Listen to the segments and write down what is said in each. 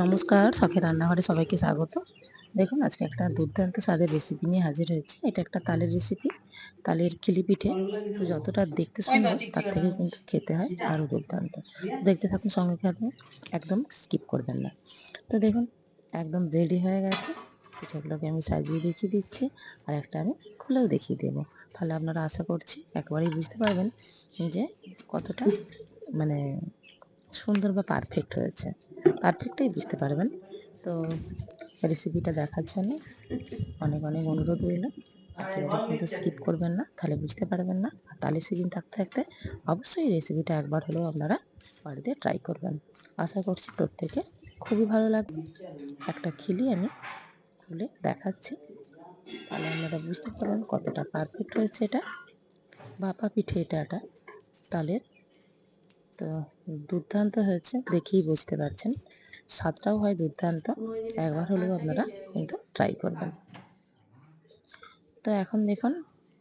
নমস্কার, শখের রান্নাঘরে সবাইকে স্বাগত। দেখুন, আজকে একটা দুর্দান্ত স্বাদের রেসিপি নিয়ে হাজির হয়েছে। এটা একটা তালের রেসিপি তালের খিলি পিঠে। তো যতটা দেখতে সুন্দর, তার থেকে কিন্তু খেতে হয় আরও দুর্দান্ত। দেখতে থাকুন সঙ্গে থাকুন, একদম স্কিপ করবেন না। তো দেখুন, একদম রেডি হয়ে গেছে। পিঠেগুলোকে আমি সাজিয়ে দেখিয়ে দিচ্ছি আর একটা আমি খুলেও দেখিয়ে দেবো। তাহলে আপনারা আশা করছি একবারেই বুঝতে পারবেন যে কতটা মানে সুন্দর বা পারফেক্ট হয়েছে। পারফেক্টটাই বুঝতে পারবেন। তো রেসিপিটা দেখার জন্য অনেক অনেক অনুরোধ রইল। একেবারে কিন্তু স্কিপ করবেন না, তাহলে বুঝতে পারবেন না। আর তালের সিজন থাকতে থাকতে অবশ্যই রেসিপিটা একবার হলেও আপনারা বাড়িতে ট্রাই করবেন। আশা করছি প্রত্যেকে খুবই ভালো লাগবে। একটা খিলি আমি খুলে দেখাচ্ছি। তাহলে আপনারা বুঝতে পারবেন কতটা পারফেক্ট হয়েছে এটা। ভাপা পিঠে এটা, তালের তো দুর্দান্ত হয়েছে, দেখেই বুঝতে পারছেন। স্বাদটাও হয় দুর্দান্ত। একবার হলেও আপনারা কিন্তু ট্রাই করবেন। তো এখন দেখুন,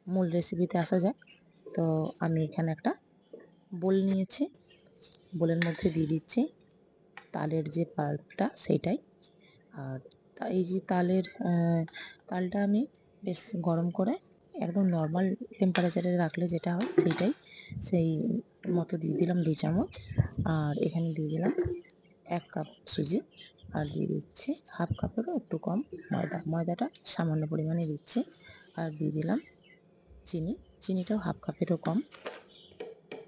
মূল রেসিপিতে আসা যাক। তো আমি এখানে একটা বোল নিয়েছি। বোলের মধ্যে দিয়ে দিচ্ছি তালের যে পাল্পটা, সেইটাই। আর এই যে তালের তালটা আমি বেশ গরম করে একদম নর্মাল টেম্পারেচারে রাখলে যেটা হয়, সেইটাই। সেই মতো দিয়ে দিলাম দু চামচ। আর এখানে দিয়ে দিলাম এক কাপ সুজি। আর দিয়ে দিচ্ছি হাফ কাপেরও একটু কম ময়দা। ময়দাটা সামান্য পরিমাণে দিচ্ছি। আর দিয়ে দিলাম চিনি। চিনিটাও হাফ কাপেরও কম।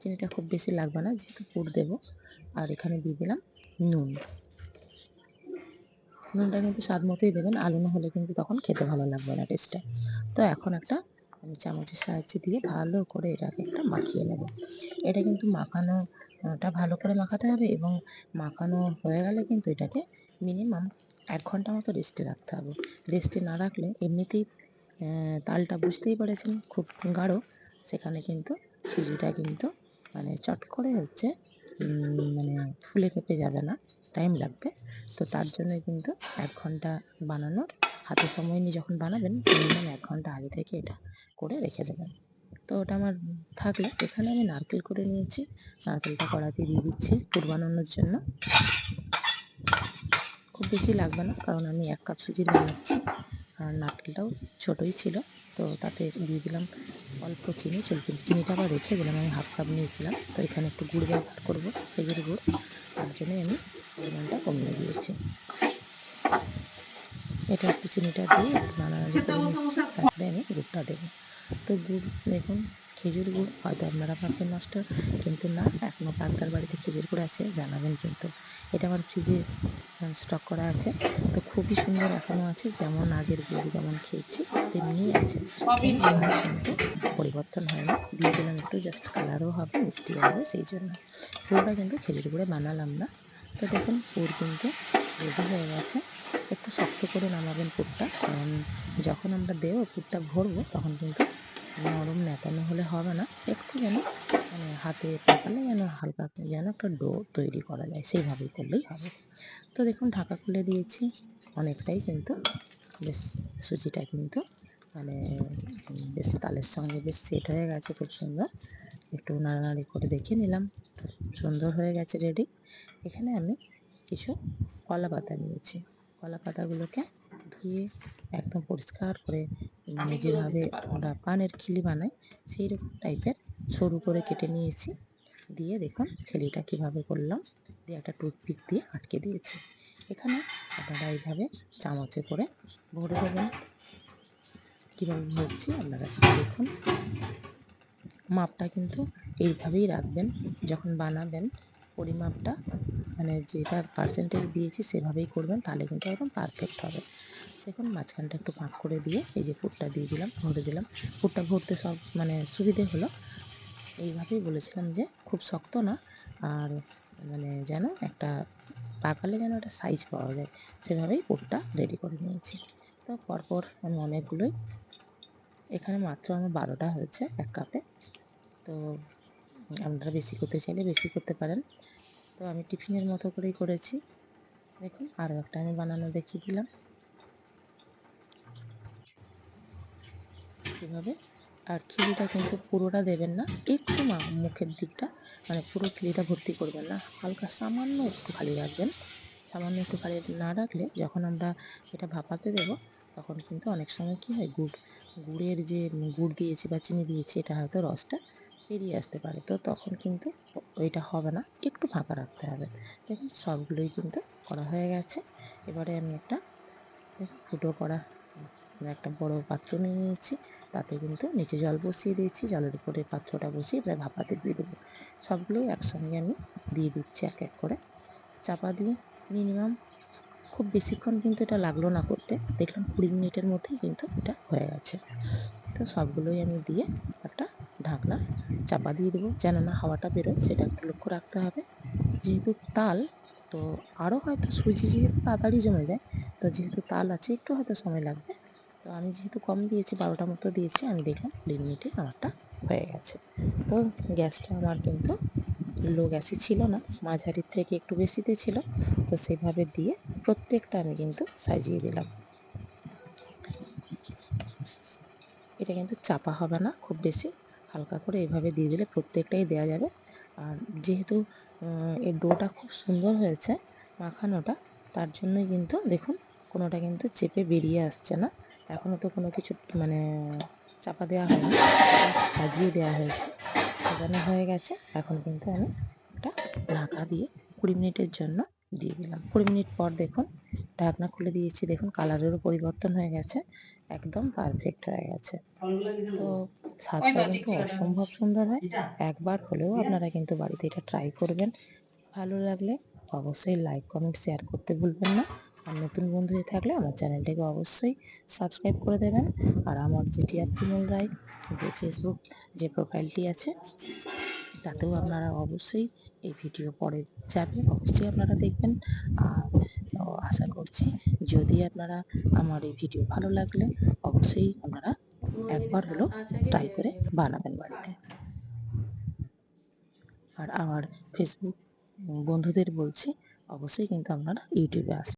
চিনিটা খুব বেশি লাগবে না, যেহেতু পুর দেবো। আর এখানে দিয়ে দিলাম নুন। নুনটা কিন্তু স্বাদ মতোই দেবেন। আলু না হলে কিন্তু তখন খেতে ভালো লাগবে না টেস্টটা। তো এখন একটা আমি চামচের সাহায্যে দিয়ে ভালো করে এটাকে একটা মাখিয়ে নেব। এটা কিন্তু মাখানোটা ভালো করে মাখাতে হবে এবং মাখানো হয়ে গেলে কিন্তু এটাকে মিনিমাম এক ঘণ্টা মতো রেস্টে রাখতে হবে। রেস্টে না রাখলে এমনিতেই তালটা বুঝতেই পেরেছেন, খুব গাঢ়। সেখানে কিন্তু সুজিটা কিন্তু মানে চট করে হচ্ছে মানে ফুলে ফেপে যাবে না টাইম লাগবে। তো তার জন্য কিন্তু এক ঘণ্টা বানানোর হাতে সময় নিয়ে যখন বানাবেন মিনিমাম এক ঘণ্টা আগে থেকে এটা করে রেখে দেবেন। তো ওটা আমার থাকলে। এখানে আমি নারকেল করে নিয়েছি। নারকেলটা কড়াতে দিয়ে দিচ্ছি পুর বানানোর জন্য। খুব বেশি লাগবে না কারণ আমি এক কাপ সুজি বানাচ্ছি আর নারকেলটাও ছোটোই ছিল তো তাতে দিয়ে দিলাম অল্প চিনি চলবে চিনিটা আবার রেখে দিলাম। আমি হাফ কাপ নিয়েছিলাম তো এখানে একটু গুড় ব্যবহার করব খেজুর গুড়। তার জন্যই আমি পরিমাণটা কমিয়ে দিয়েছি। এটা চিনিটা দিয়ে একটু নাড়ানাড়ি করে নিচ্ছি তারপরে আমি গুড়টা দেবো। তো গুড় দেখুন খেজুর গুড় হয়তো আপনারা পাবেন নষ্ট কিন্তু না এখনও কার বাড়িতে খেজুর গুড় আছে জানাবেন কিন্তু। এটা আমার ফ্রিজে স্টক করা আছে। তো খুবই সুন্দর এখনও আছে যেমন আগের গুড় যেমন খেয়েছি তেমনিই আছে। কিন্তু পরিবর্তন হয় না। দিয়ে দিলাম একটু জাস্ট কালারও হবে মিষ্টিও হবে সেই জন্য। পুরোটা কিন্তু খেজুর গুঁড়ে বানালাম না। তো দেখুন পুর কিন্তু রেডি হয়ে গেছে। একটু শক্ত করে নামাবেন পুরটা, কারণ যখন আমরা দেবো পুরটা ভরবো, তখন কিন্তু নরম নেতানো হলে হবে না। একটু যেন মানে হাতে পাকালে যেন হালকা যেন একটা ডো তৈরি করা যায়, সেইভাবেই করলেই হবে। তো দেখুন, ঢাকা খুলে দিয়েছি। অনেকটাই কিন্তু বেশ সুজিটা কিন্তু মানে বেশ তালের সঙ্গে বেশ সেট হয়ে গেছে খুব সুন্দর। একটু নাড়ানাড়ি করে দেখে নিলাম। সুন্দর হয়ে গেছে রেডি। এখানে আমি কিছু কলা পাতা নিয়েছি। কলা পাতাগুলোকে ধুয়ে একদম পরিষ্কার করে যেভাবে আমরা পানের খিলি বানাই সেই রকম টাইপের সরু করে কেটে নিয়েছি। দিয়ে দেখুন খিলিটা কীভাবে করলাম। দিয়ে একটা টুথপিক দিয়ে আটকে দিয়েছি। এখানে আপনারা এইভাবে চামচে করে ভরে দেবেন। কীভাবে ভরছি আপনারা সেটা দেখুন। মাপটা কিন্তু এইভাবেই রাখবেন। যখন বানাবেন পরিমাপটা মানে যেটা পার্সেন্টেজ দিয়েছি সেভাবেই করবেন, তাহলে কিন্তু একদম পারফেক্ট হবে। দেখুন, মাঝখানটা একটু পাক করে দিয়ে এই যে পুরটা দিয়ে দিলাম, ভরে দিলাম। পুরটা ভরতে সব মানে সুবিধে হলো। এইভাবেই বলেছিলাম যে খুব শক্ত না, আর মানে যেন একটা পাকালে যেন একটা সাইজ পাওয়া যায়, সেভাবেই পুরটা রেডি করে নিয়েছি। তো পরপর আমি অনেকগুলোই, এখানে মাত্র আমার বারোটা হয়েছে এক কাপে তো আপনারা বেশি করতে চাইলে বেশি করতে পারেন। তো আমি টিফিনের মতো করেই করেছি। দেখুন আরও একটা আমি বানানো দেখিয়ে দিলাম। কীভাবে আর খিলিটা কিন্তু পুরোটা দেবেন না, একটু মা মুখের দিকটা মানে পুরো খিলিটা ভর্তি করবেন না। হালকা সামান্য একটু খালি রাখবেন। সামান্য একটু খালি না রাখলে যখন আমরা এটা ভাপাতে দেবো, তখন কিন্তু অনেক সময় কী হয়, গুড়, গুড়ের যে গুড় দিয়েছি বা চিনি দিয়েছি, এটা হয়তো রসটা বেরিয়ে আসতে পারে। তো তখন কিন্তু ওইটা হবে না। একটু ফাঁকা রাখতে হবে। দেখুন, সবগুলোই কিন্তু করা হয়ে গেছে। এবারে আমি একটা ফুটো করা একটা বড় পাত্র নিয়ে নিয়েছি। তাতে কিন্তু নিচে জল বসিয়ে দিয়েছি। জলের উপরে পাত্রটা বসিয়ে এবারে ভাপাতে দিয়ে দেবো। সবগুলোই একসঙ্গে আমি দিয়ে দিচ্ছি এক এক করে। চাপা দিয়ে মিনিমাম খুব বেশিক্ষণ কিন্তু এটা লাগল না করতে। দেখলাম কুড়ি মিনিটের মধ্যেই কিন্তু এটা হয়ে গেছে। তো সবগুলোই আমি দিয়ে একটা ঢাকনা চাপা দিয়ে দেবো। যেন না হাওয়াটা বেরোয়, সেটা একটু লক্ষ্য রাখতে হবে। যেহেতু তাল, তো আরও হয়তো সুজি যেহেতু তাড়াতাড়ি জমে যায়, তো যেহেতু তাল আছে, একটু হয়তো সময় লাগবে। তো আমি যেহেতু কম দিয়েছি বারোটা মতো দিয়েছি, আমি দেখলাম কুড়ি মিনিটে আমারটা হয়ে গেছে। তো গ্যাসটা আমার কিন্তু লো গ্যাসে ছিল না, মাঝারির থেকে একটু বেশিতে ছিল, তো সেভাবে দিয়ে প্রত্যেকটা আমি কিন্তু সাজিয়ে দিলাম। এটা কিন্তু চাপা হবে না, খুব বেশি হালকা করে এভাবে দিয়ে দিলে প্রত্যেকটাই দেওয়া যাবে। আর যেহেতু এর ডোটা খুব সুন্দর হয়েছে মাখানোটা, তার জন্যই কিন্তু দেখুন কোনোটা কিন্তু চেপে বেরিয়ে আসছে না। এখনও তো কোনো কিছু মানে চাপা দেওয়া হয়নি সাজিয়ে দেওয়া হয়েছে। সাজানো হয়ে গেছে, এখন কিন্তু আমি একটা ঢাকা দিয়ে কুড়ি মিনিটের জন্য দিয়ে দিলাম। কুড়ি মিনিট পর দেখুন, ঢাকনা খুলে দিয়েছি, দেখুন কালারেরও পরিবর্তন হয়ে গেছে। একদম পারফেক্ট হয়ে গেছে। তো স্বাদটা কিন্তু অসম্ভব সুন্দর হয়। একবার হলেও আপনারা কিন্তু বাড়িতে এটা ট্রাই করবেন। ভালো লাগলে অবশ্যই লাইক কমেন্ট শেয়ার করতে ভুলবেন না। আর নতুন বন্ধু হয়ে থাকলে আমার চ্যানেলটাকে অবশ্যই সাবস্ক্রাইব করে দেবেন। আর আমার যে টিয়ার বিমল রায় যে ফেসবুক যে প্রোফাইলটি আছে তাতেও আপনারা অবশ্যই এই ভিডিও পরে যাবে অবশ্যই আপনারা দেখবেন। আর আশা করছি যদি আপনারা আমার এই ভিডিও ভালো লাগলে অবশ্যই আপনারা একবার হলো ট্রাই করে বানাবেন বাড়িতে। আর আমার ফেসবুক বন্ধুদের বলছি, অবশ্যই কিন্তু আপনারা ইউটিউবে আসবেন